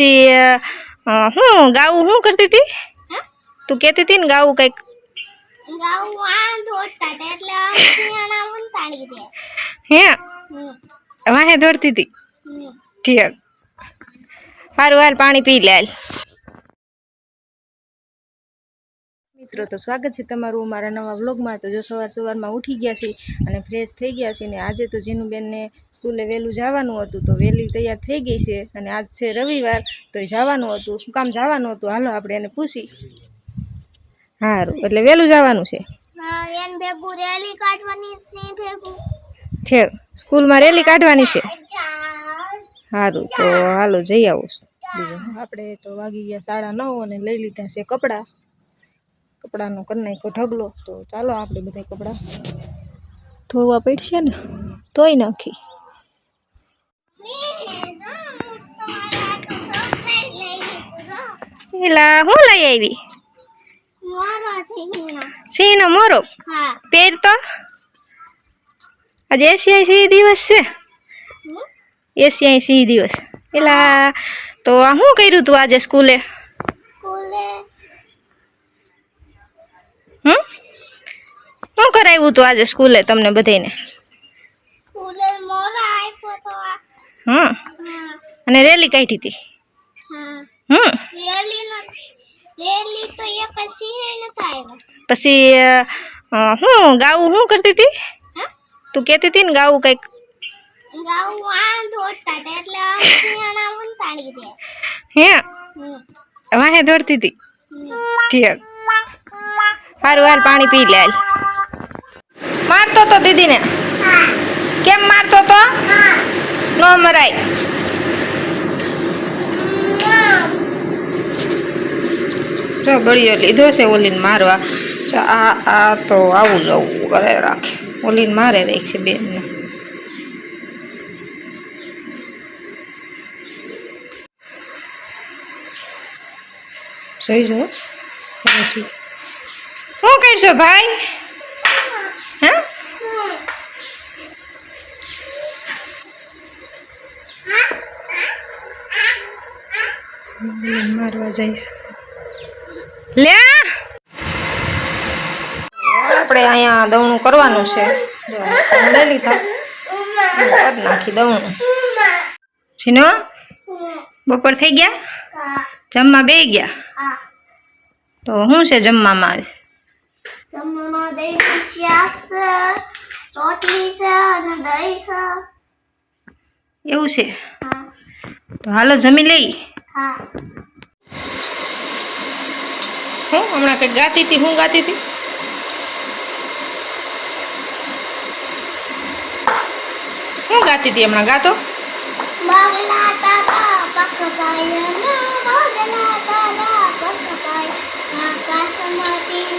પછી હું ગાવું શું કરતી હતી? તું કહેતી હતી ને ગાવું કંઈક. હે? વાહે દોડતી હતી. ઠીક. સારું હાલ પાણી પી લે મિત્રો તો સ્વાગત છે તમારું મારા નવા વ્લોગમાં. તો જો સવાર સવારમાં ઉઠી ગયા છે અને ફ્રેશ થઈ ગયા છે ને આજે તો જીનુબેનને સ્કૂલે વહેલું જવાનું હતું તો વહેલી તૈયાર થઈ ગઈ છે અને આજ છે રવિવાર તો જવાનું હતું. શું કામ જવાનું હતું? હાલો આપણે એને પૂછી. સારું એટલે વહેલું જવાનું છે. હા રેલી કાઢવાની છે સ્કૂલમાં રેલી કાઢવાની છે? સારું તો હાલો જઈ આવું. આપણે તો વાગી ગયા સાડા નવ અને લઈ લીધા છે કપડાં. કપડાનો કરી નાખ્યો ઢગલો તો ચાલો આપણે બધા કપડાં ધોવા પડશે ને ધોઈ નાખી. એલા હું લઈ આવી? સિંહનો મોરો? હા. પેર તો? આજે એશિયાઈ સિંહ દિવસ છે. એશિયાઈ સિંહ દિવસ. એલા તો આ શું કર્યું તું આજે સ્કૂલે? સ્કૂલે હમ શું કરાવ્યું તું આજે સ્કૂલે તમને બધાને હમ. હા. અને રેલી કાઢી હતી? હા. હમ. પછી હું ગાવું શું કરતી હતી? હા? તું કહેતી હતી ને ગાવું કંઈક? હે? વાહે દોડતી હતી? ઠીક. સારું હાલ પાણી પી લે મારતો તો દીદીને? કેમ મારતો તો? નો મરાય. જો બળિયો લીધો છે ઓલીને મારવા. આ આ તો આવું જવું કરે રાખે. ઓલીને મારે રહી છે બેનને. જોઈ જો શું કરશો ભાઈ? મારવા જઈશ. લે! આપણે અહીંયા દવણું કરવાનું છે. લઈ લીધા. કરી નાખી દવણું. છીનો? બપોર થઈ ગયા? જમવા બે ગયા? તો શું છે જમવામાં? જમવામાં દહીં શાક છે રોટલી છે અને દહીં છે. એવું છે? તો હાલો જમી લઈ. હા. હમણાં કંઈક ગાતી હતી, હું ગાતી હતી? હું ગાતી હતી હમણાં? ગાતો? બગલા પકપાયા ના બગલા તારા પકપાયા આકાશમાંથી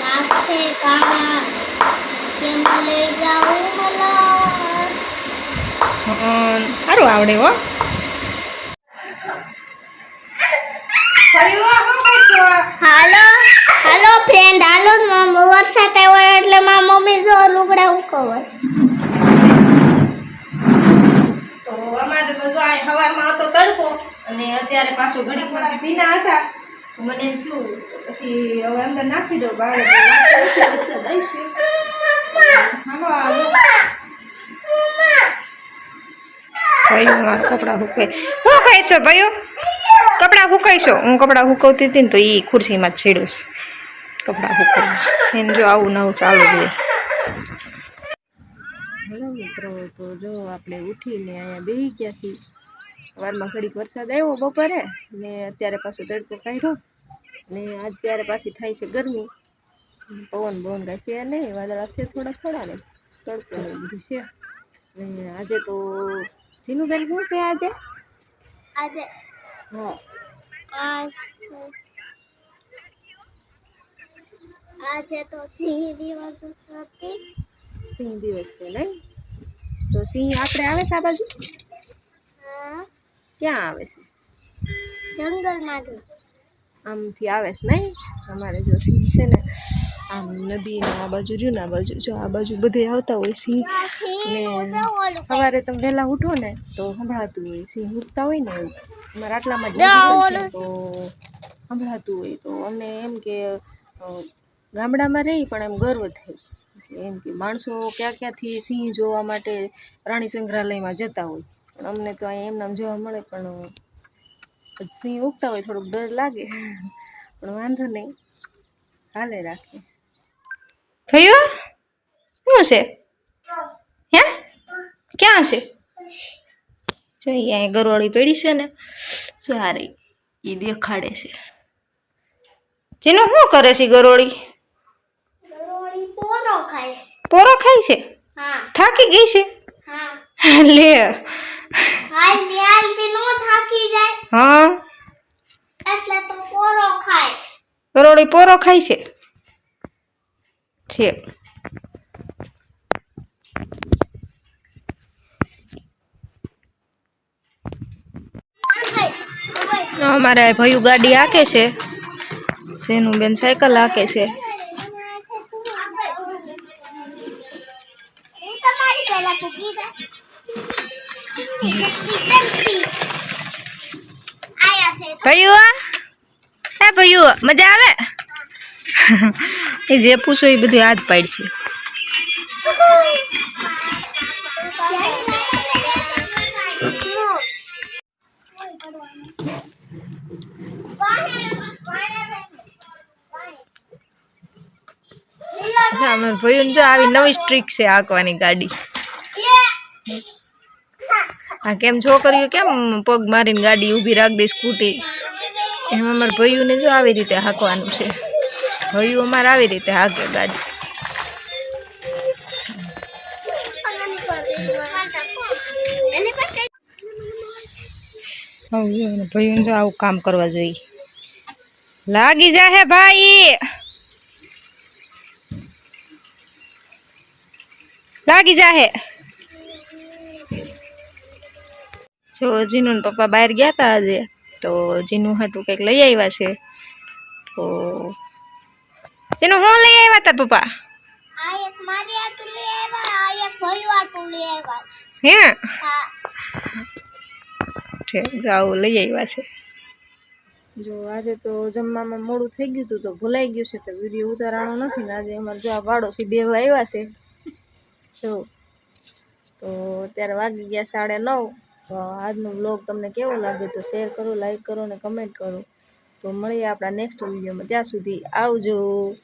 નાખે કાણા. કેમ લઈ જાઉં મલા સારું આવડે હો. હાલો હાલો ફ્રેન્ડ હાલો વરસાદ આવ્યો એટલે મારા મમ્મી જો લુગડા ઉકવે તો અમારે તો જો આ સવારમાં હતો તડકો અને અત્યારે પાછું ઘડીકમાં ભીના હતા. તો મને એમ થયું પછી હવે અંદર નાખી દો બહાર વરસાદ આવશે હાલો હાલો ભાઈ મારા કપડાં સુકાય શું ખાઈશો ભાઈઓ? કપડાં સુકાઈશો હું કપડાં સુકવતી હતી ને તો એ ખુરશીમાં છેડું છે. કપડાં સુકવવા એને જો આવું નવું ચાલુ જોઈએ હેલો મિત્રો, તો જો આપણે ઉઠીને અહીંયા બેસી ગયા છીએ. સવારમાં ઘડીક વરસાદ આવ્યો બપોરે. ને અત્યારે પાછો તડકો કાઢ્યો. ને અત્યારે પાછી થાય છે ગરમી. પવન બવન કાંઈ છે નહીં, વાદળા છે થોડા થોડા ને. તડકો બધું છે. આજે તો જીનુબેન શું છે આજે? આજે હા. આ આજે તો સિંહ દિવસ હતી. સિંહ દિવસ છે નહીં તો સિંહ આપણે આવે છે આ બાજુ? ક્યાં આવે છે? જંગલમાં આમથી આવે છે નહીં? અમારે જો સિંહ છે ને આમ નદીને આ બાજુ રહ્યું ને આ બાજુ જો આ બાજુ બધે આવતા હોય સિંહ. ને સવારે તમે વહેલા ઉઠો ને તો સંભળાતું હોય. સિંહ ઉઠતા હોય ને અમારા આટલામાં જ તો સંભળાતું હોય. તો અમને એમ કે ગામડામાં રહી પણ એમ ગર્વ થાય. એમ કે માણસો ક્યાં ક્યાંથી સિંહ જોવા માટે પ્રાણી સંગ્રહાલયમાં જતા હોય. પણ અમને તો અહીંયા એમનામ જોવા મળે પણ સિંહ ઉગતા હોય થોડુંક ડર લાગે. પણ વાંધો નહીં. હાલે રાખે થયું? શું છે હે? ક્યાં છે જો અહીંયા ગરોળી પડી છે ને સારી એ દેખાડે છે. જેનું શું કરે છે ગરોળી ગરોળી પોરો ખાય છે. પોરો ખાય છે? હા. થાકી ગઈ છે? લે. હા. પોરો ખાય. ગરોળી પોરો ખાય છે? છે. અમારે ભયું ગાડી હાકે છે. સેનું બેન સાયકલ હાકે છે. ભયું હે ભયું મજા આવે? એ જે પૂછો એ બધું હાથ પાડશે. અમારે ભયું જો આવી નવી સ્ટ્રીક છે હાંકવાની ગાડી. આ કેમ છોકરીઓ કેમ પગ મારીને ગાડી ઊભી રાખી દે સ્કૂટી? એમ અમારે ભાઈઓને જો આવી રીતે હાંકવાનું છે. ભૈયું અમારે આવી રીતે હાંકે ગાડી. ભૈયું જો આવું કામ કરવા જોઈએ. લાગી જાહે ભાઈ. લાગી જો જીનું ને પપ્પા બહાર ગયા હતા આજે, તો જીનું હાટું કંઈક લઈ આવ્યા છે. તો જીનું હું લઈ આવ્યા તા પપ્પા? આ એક મારી આટું લઈ આવ્યા આ એક ભયું આટું લઈ આવ્યા. હે? હા. છે જાવું લઈ આવ્યા છે. જો આજે તો જમવામાં મોડું થઈ ગયું હતું તો ભૂલાઈ ગયું છે તો વીડિયો ઉતારવાનો નથી ને આજે અમારે જો આ પાડોશી બે આવ્યા છે. જો તો અત્યારે વાગી ગયા સાડા નવ. તો આજનો બ્લોગ તમને કેવો લાગે તો શેર કરો લાઈક કરો ને કમેન્ટ કરો. તો મળીએ આપણા નેક્સ્ટ વિડીયોમાં. ત્યાં સુધી આવજો.